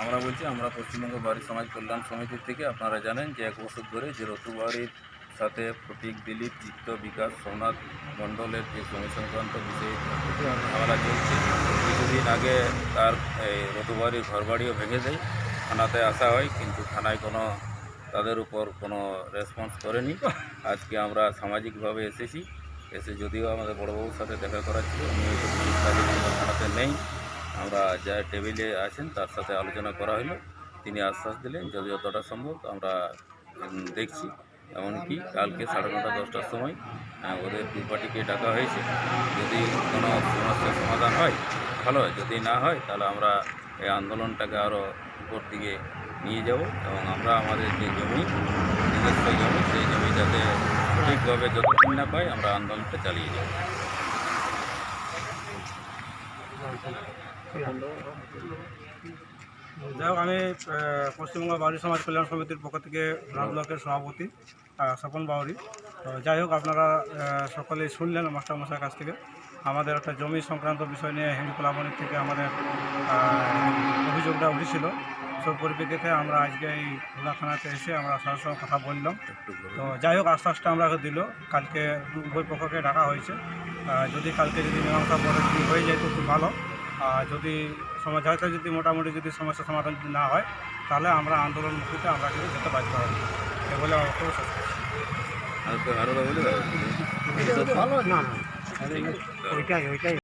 আমরা বলছি, আমরা পশ্চিমবঙ্গ বাড়ি সমাজ কল্যাণ সমিতির থেকে আপনারা জানেন যে এক বছর ধরে যে রতুবাড়ির সাথে প্রতীক দিলীপ, চিত্ত বিকাশ, সোমনাথ মণ্ডলের যে জমি সংক্রান্ত বিষয়ে ঝামেলা চলছে, কিছুদিন আগে তার এই রতুবাড়ির ঘরবাড়িও ভেঙে দেয়। থানাতে আসা হয়, কিন্তু থানায় কোনো, তাদের উপর কোনো রেসপন্স করেনি। আজকে আমরা সামাজিকভাবে এসেছি। এসে যদিও আমাদের বড়বাবুর সাথে দেখা করা ছিল, উনি থানাতে নেই। আমরা যা টেবিলে আছেন, তার সাথে আলোচনা করা হলো তিনি আশ্বাস দিলেন, যদি যতটা সম্ভব, আমরা দেখছি। এমনকি কালকে সাড়ে নটা, দশটার সময় ওদের দুই পার্টিকে ডাকা হয়েছে। যদি কোনো সমস্যার সমাধান হয়, ভালো যদি না হয়, তাহলে আমরা এই আন্দোলনটাকে আরও উপর দিকে নিয়ে যাব এবং আমরা আমাদের যে জমি, নিজস্ব জমি, সেই জমি যাতে সঠিকভাবে যতদিন না পাই আমরা আন্দোলনটা চালিয়ে যাব। যাই হোক, আমি পশ্চিমবঙ্গ বাউরি সমাজ কল্যাণ সমিতির পক্ষ থেকে রাম ব্লকের সভাপতি স্বপন বাউরি। তো যাই হোক, আপনারা সকলেই শুনলেন মাস্টারমশাইয়ের কাছ থেকে। আমাদের একটা জমি সংক্রান্ত বিষয় নিয়ে হিন্দু হেমিকলাবনী থেকে আমাদের অভিযোগটা উঠেছিল। সেই পরিপ্রেক্ষিতে আমরা আজকে এই ভোলা থানাতে এসে আমরা সবার সঙ্গে কথা বললাম। তো যাই হোক আশ্বাসটা আমরা দিল। কালকে উভয় পক্ষকে ডাকা হয়েছে। যদি কালকে যদি মীমাংসা পরে যদি হয়ে যায় তো খুব ভালো। আর যদি সমাজ হয়তো যদি মোটামুটি যদি সমস্যা সমাধান যদি না হয় তাহলে আমরা আন্দোলন মুক্তিতে আমরা কিন্তু যেতে বাধ্য হব। এ বলে ভালো না। ওইটাই ওইটাই।